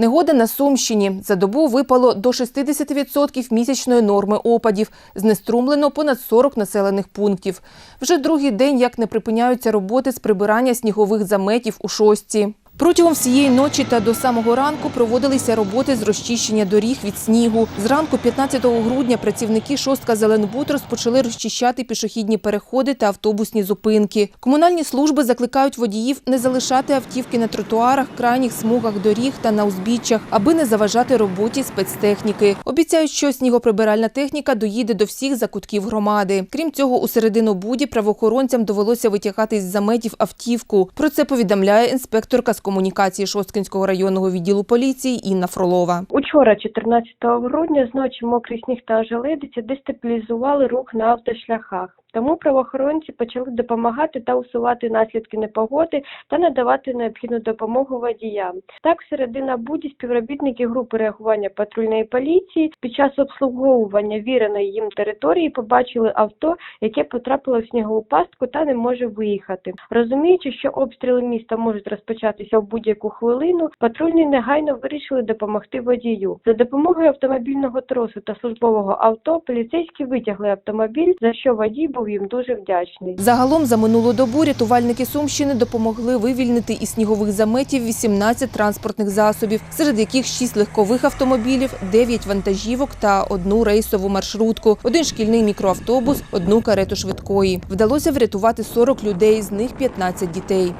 Негода на Сумщині. За добу випало до 60% місячної норми опадів. Знеструмлено понад 40 населених пунктів. Вже другий день, як не припиняються роботи з прибирання снігових заметів у шостці. Протягом всієї ночі та до самого ранку проводилися роботи з розчищення доріг від снігу. Зранку 15 грудня працівники шостка Зеленбуд розпочали розчищати пішохідні переходи та автобусні зупинки. Комунальні служби закликають водіїв не залишати автівки на тротуарах, крайніх смугах доріг та на узбіччях, аби не заважати роботі спецтехніки. Обіцяють, що снігоприбиральна техніка доїде до всіх закутків громади. Крім цього, у середину буді правоохоронцям довелося витягати із заметів автівку. Про це повідомляє інспекторка з комунікації Шосткинського районного відділу поліції Інна Фролова. Учора, 14 грудня, зночі мокрий сніг та ожеледиця дестабілізували рух на автошляхах. Тому правоохоронці почали допомагати та усувати наслідки непогоди та надавати необхідну допомогу водіям. Так, середина буді співробітники групи реагування патрульної поліції під час обслуговування віреної їм території побачили авто, яке потрапило в снігову пастку та не може виїхати. Розуміючи, що обстріли міста можуть розпочатися в будь-яку хвилину, патрульні негайно вирішили допомогти водію. За допомогою автомобільного тросу та службового авто поліцейські витягли автомобіль, за що водій був їм дуже вдячний. Загалом за минулу добу рятувальники Сумщини допомогли вивільнити із снігових заметів 18 транспортних засобів, серед яких 6 легкових автомобілів, 9 вантажівок та одну рейсову маршрутку, один шкільний мікроавтобус, одну карету швидкої. Вдалося врятувати 40 людей, з них 15 дітей.